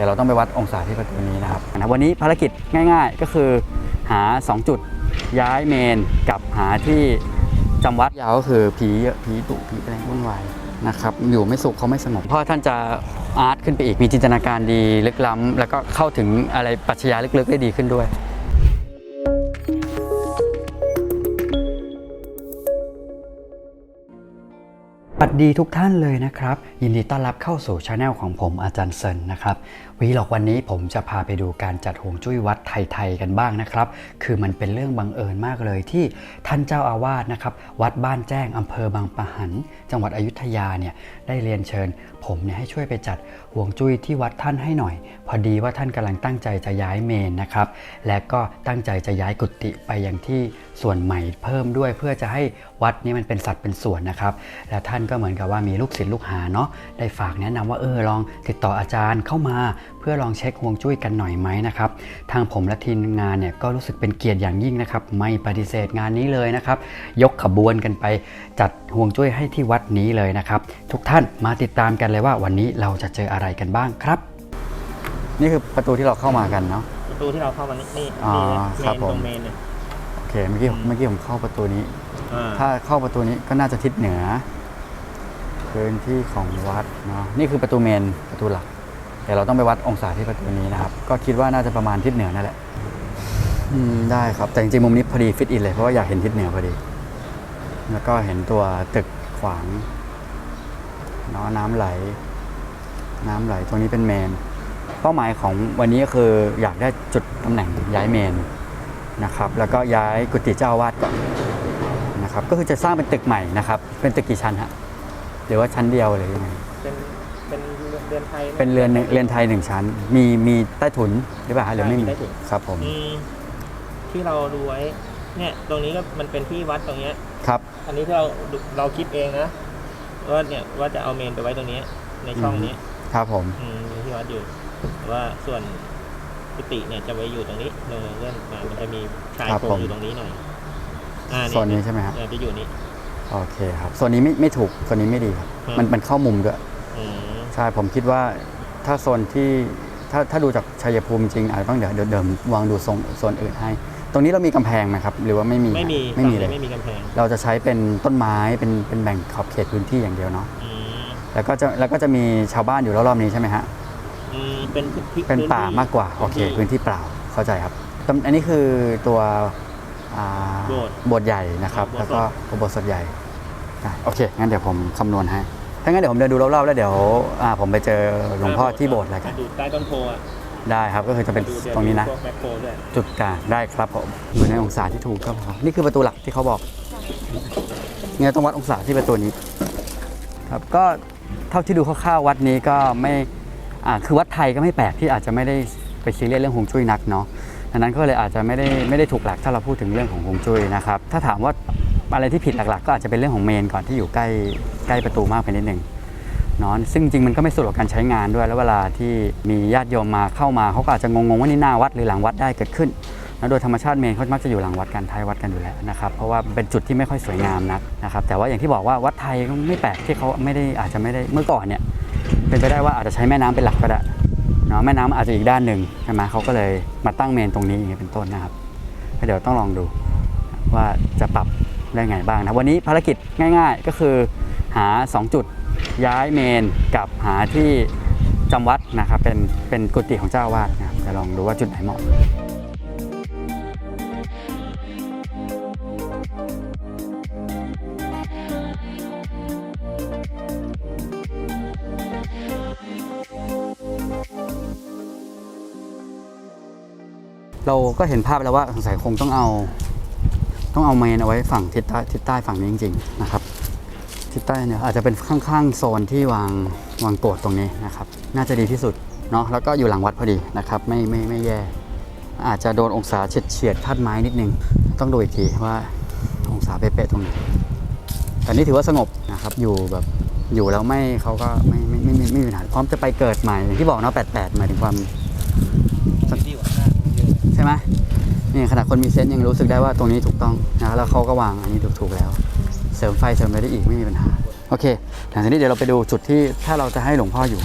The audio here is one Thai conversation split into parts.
ดี๋ยวเราต้องไปวัดองศาที่ประตูนี้นะครับนะวันนี้ภารกิจง่าย ๆ ก็คือหา 2 จุดย้ายเมนกับหาที่จำวัดยาวก็คือผีผีตุผีอะไรวุ่นวายนะครับอยู่ไม่สุขเขาไม่สงบพ่อท่านจะอาร์ตขึ้นไปอีกมีจินตนาการดีลึกล้ำแล้วก็เข้าถึงอะไรปรัชญาลึกๆได้ดีขึ้นด้วย สวัสดีทุกท่านเลยนะครับ ยินดีต้อนรับเข้าสู่ช anel ของผมอาจารย์เซินนะครับวีหลอกวันนี้ผมจะพาไปดูการจัดหวงจุ้ยวัดไทยๆกันบ้างนะครับ คือมันเป็นเรื่องบังเอิญมากเลยที่ท่านเจ้าอาวาสนะครับ วัดบ้านแจ้งอำเภอบางปะหัน จังหวัดอยุธยาเนี่ยได้เรียนเชิญ ผมเนี่ยให้ช่วยไปจัดหวงจุ้ยที่วัดท่านให้หน่อย พอดีว่าท่านกำลังตั้งใจจะย้ายเมนนะครับและก็ตั้งใจจะย้ายกุฏิไปยังที่ส่วนใหม่เพิ่มด้วยเพื่อจะให้ วัดนี้มันเป็นสัดเป็นส่วนนะครับ และท่านก็เหมือนกับว่ามีลูกศิษย์ลูกหาเนาะได้ฝากแนะนำว่าเออลองติดต่ออาจารย์เข้ามา เพื่อลองเช็คฮวงจุ้ยกันหน่อยไหมนะครับทางผมและทีมงานเนี่ยก็รู้สึกเป็นเกียรติอย่างยิ่งนะครับ ไม่ปฏิเสธงานนี้เลยนะครับ ยกขบวนกันไปจัดฮวงจุ้ยให้ที่วัดนี้เลยนะครับทุกท่านมาติดตามกันเลยว่าวันนี้เราจะเจออะไรกันบ้างครับ นี่คือประตูที่เราเข้ามากันเนาะประตูที่เราเข้ามานี่นี่อ๋อนี่ครับเมนผมตรงเมนเนี่ยโอเคเมื่อกี้เมื่อกี้ผมเข้าประตูนี้อ่า ถ้าเข้าประตูนี้ก็น่าจะทิศเหนือ พื้นที่ของวัดเนาะนี่คือประตูเมนประตูหลักเดี๋ยวเราต้องไปวัดองศาที่ประตูนี้นะครับ ก็คิดว่าน่าจะประมาณทิศเหนือนั่นแหละอืมได้ครับ แต่จริงๆมุมนี้พอดีฟิตอินเลยเพราะว่าอยากเห็นทิศเหนือพอดี แล้วก็เห็นตัวตึกขวางเนาะน้ำไหล น้ำไหลตรงนี้เป็นเมน เป้าหมายของวันนี้ก็คืออยากได้จุดตำแหน่งย้ายเมนนะครับ แล้วก็ย้ายกุฏิเจ้าอาวาสก่อน นะครับ ก็คือจะสร้างเป็นตึกใหม่นะครับ เป็นตึกกี่ชั้นฮะหรือว่าชั้นเดียวหรือยังไงเป็นเป็นเรือนไทยไหมเป็นเรือนหนึ่งเรือนไทยหนึ่งชั้น มีมีใต้ถุนหรือเปล่าฮะหรือไม่มีใช่มีใต้ถุน ครับผมอืมที่เราดูไว้เนี่ยตรงนี้ก็มันเป็นที่วัดตรงเนี้ยครับ อันนี้ที่เราดูเราคิดเองนะว่าเนี่ยว่าจะเอาเมนไปไว้ตรงนี้ในช่องนี้ ครับผมอืมมีที่วัดอยู่แต่ว่าส่วนกุฏิเนี่ยจะไว้อยู่ตรงนี้เลื่อนมามันจะมีชายโครงอยู่ตรงนี้หน่อย อ่าโซนนี้ใช่ไหมครับเออจะอยู่นี่โอเคครับโซนนี้ไม่ไม่ถูกโซนนี้ไม่ดีครับครับมันมันเข้ามุมด้วยอืมใช่ผมคิดว่าถ้าโซนที่ถ้าถ้าดูจากชัยภูมิจริงอาจจะต้องเดี๋ยวเดี๋ยวเดิมวางดูโซนโซนอื่นให้ ตรงนี้เรามีกำแพงไหมครับ หรือว่าไม่มีไม่มีไม่มีเลยฝั่งนี้ไม่มีกำแพงเราจะใช้เป็นต้นไม้เป็นเป็นแบ่งขอบเขตพื้นที่อย่างเดียวเนาะอืมแล้วก็จะแล้วก็จะมีชาวบ้านอยู่รอบๆนี้ใช่ไหมฮะ อืมเป็นพื้เป็นพื้ป่ามากกว่า โอเค พื้นที่เปล่าเข้าใจครับตำอันนี้คือตัว อ่าโบสถ์โบสถ์ใหญ่นะครับโบสถ์แล้วก็โบสถ์สดใหญ่อะโอเค งั้นเดี๋ยวผมคำนวณให้ ถ้างั้นเดี๋ยวผมเดินดูรอบๆ แล้วเดี๋ยวอ่าผมไปเจอหลวงพ่อที่โบสถ์แล้วกันดูใต้ต้นโพอะได้ครับ ก็คือจะเป็นดูเดี๋ยวตรงนี้นะดูพวกแมคโครด้วยจุดกลางได้ครับผมอยู่ในองศาที่ถูกก็พอนี่คือประตูหลักที่เขาบอกเนี่ยต้องวัดองศาที่ประตูนี้ ครับก็เท่าที่ดูคร่าวๆวัดนี้ก็ไม่อ่าคือวัดไทยก็ไม่แปลกที่อาจจะไม่ได้ไปซีเรียสเรื่องฮวงจุ้ยนักเนาะ ดังนั้นก็เลยอาจจะไม่ได้ไม่ได้ถูกหลักถ้าเราพูดถึงเรื่องของฮวงจุ้ยนะครับ ถ้าถามว่าอะไรที่ผิดหลักๆ ก็อาจจะเป็นเรื่องของเมนก่อนที่อยู่ใกล้ใกล้ประตูมากไปนิดหนึ่งเนาะซึ่งจริงมันก็ไม่สะดวกการใช้งานด้วย แล้วเวลาที่มีญาติโยมมาเข้ามาเขาก็อาจจะงงๆว่านี่หน้าวัดหรือหลังวัดได้เกิดขึ้นแล้วโดยธรรมชาติเมนเขามักจะอยู่หลังวัดกันท้ายวัดกันอยู่แล้วนะครับเพราะว่าเป็นจุดที่ไม่ค่อยสวยงามนักนะครับ แต่ว่าอย่างที่บอกว่าวัดไทยก็ไม่แปลกที่เขาไม่ได้อาจจะไม่ได้เมื่อก่อนเนี่ยเป็นไปได้ว่าอาจจะใช้แม่น้ำเป็นหลักก็ได้ เนาะแม่น้ำอาจจะอีกด้านหนึ่งใช่ไหมเขาก็เลยมาตั้งเมนตรงนี้อย่างเงี้ยเป็นต้นนะครับเดี๋ยวต้องลองดูว่าจะปรับได้ไงบ้างนะวันนี้ภารกิจง่าย ๆ ก็คือหา 2 จุดย้ายเมนกับหาที่จำวัดนะครับเป็นเป็นกุฏิของเจ้าวาดนะครับจะลองดูว่าจุดไหนเหมาะ เราก็เห็นภาพแล้วว่าสงสัยคงต้องเอา ต้องเอาเมนเอาไว้ฝั่งทิศใต้ทิศใต้ฝั่งนี้จริง ๆ นะครับ ทิศใต้เนี่ยอาจจะเป็นข้างๆโซนที่วางวางโกรธตรงนี้นะครับ น่าจะดีที่สุดเนาะแล้วก็อยู่หลังวัดพอดีนะครับไม่ไม่ไม่แย่ อาจจะโดนองศาเฉียดเฉียดๆคาดไม้นิดนึง ต้องดูอีกทีว่าองศาเป๊ะๆตรงไหนแต่นี่ถือว่าสงบนะครับอยู่แบบอยู่แล้วไม่เขาก็ไม่ไม่ไม่ไม่ไม่มีปัญหาพร้อมจะไปเกิดใหม่อย่างที่บอกเนาะแปดแปดหมายถึงความ ที่หัวหน้าเยอะ ใช่ไหมนี่ขนาดคนมีเซนต์ยังรู้สึกได้ว่าตรงนี้ถูกต้องนะแล้วเขาก็วางอันนี้ถูกถูกแล้ว เสริมไฟเสริมอะไรได้อีกไม่มีปัญหา โอเคหลังจากนี้เดี๋ยวเราไปดูจุดที่ถ้าเราจะให้หลวงพ่ออยู่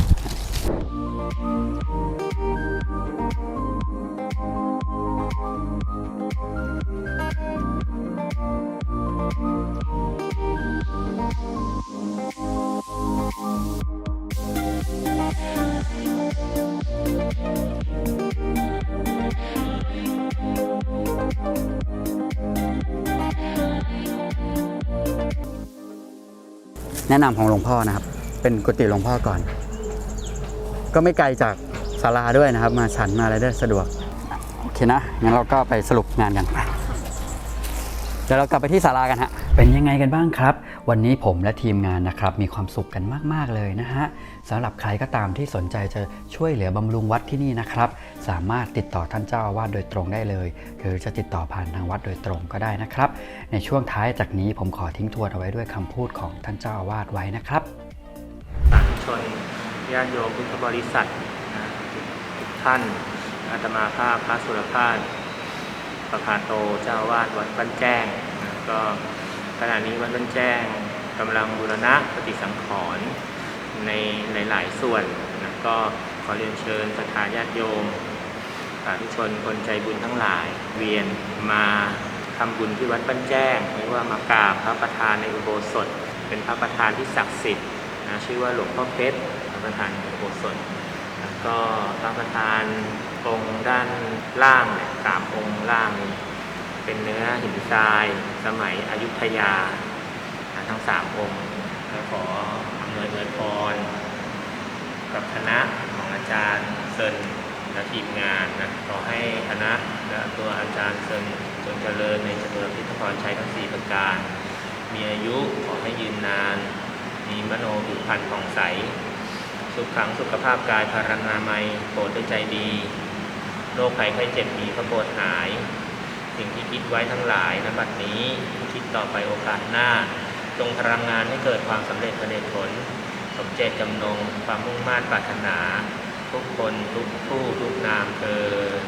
แนะนำของหลวงพ่อนะครับ เป็นกุฏิหลวงพ่อก่อน ก็ไม่ไกลจากศาลาด้วยนะครับ มาฉันมาอะไรได้สะดวก โอเคนะงั้นเราก็ไปสรุปงานกันไปเดี๋ยวเรากลับไปที่ศาลากันฮะ เป็นยังไงกันบ้างครับ วันนี้ผมและทีมงานนะครับมีความสุขกันมาก ๆ เลยนะฮะสำหรับใครก็ตามที่สนใจจะช่วยเหลือบำรุงวัดที่นี่นะครับ สามารถติดต่อท่านเจ้าอาวาสโดยตรงได้เลย หรือจะติดต่อผ่านทางวัดโดยตรงก็ได้นะครับ ในช่วงท้ายจากนี้ผมขอทิ้งทวนเอาไว้ด้วยคำพูดของท่านเจ้าอาวาสไว้นะครับสาธุชนญาติโยมพุทธบริษัททุกท่านอาตมาภาพพระสุรพาสประพาโตเจ้าอาวาดวัดบ้านแจ้งก็ ขณะนี้วัดบ้นแจ้งกำลังบูรณะปฏิสังขรณ์ในหลาย ๆ ส่วนนะก็ขอเรียนเชิญศรัทธาญาติโยมสาธุชนคนใจบุญทั้งหลาย เวียนมาทำบุญที่วัดบ้านแจ้งไม่ว่ามากราบพระประธานในอุโบสถ เป็นพระประธานที่ศักดิ์สิทธิ์นะชื่อว่าหลวงพ่อเพชรพระประธานอุโบสถแล้วก็พระประธานองค์ด้านล่างเนี่ยสามองค์ล่างนี่ เป็นเนื้อหินทราย สมัยอยุธยา ทั้งสามองค์ขออำนวยเงินพรกับคณะของอาจารย์เซินและทีมงานนะขอให้คณะและตัวอาจารย์เซินจงเจริญในจตุรพิธพรชัยทั้งสี่ประการ มีอายุขอให้ยืนนาน มีมโนผิวพรรณผ่องใส สุขขังสุขภาพกายพารันามัยโปรดด้วยใจดี โรคภัยไข้เจ็บมีพระโปรดหาย สิ่งที่คิดไว้ทั้งหลายนบัดนี้คิดต่อไปโอกาสหน้า จงพลังงานให้เกิดความสำเร็จประเดชผล สมเจตจำนง ความมุ่งมั่นปรารถนา ทุกคนทุกผู้ทุกนามเกิน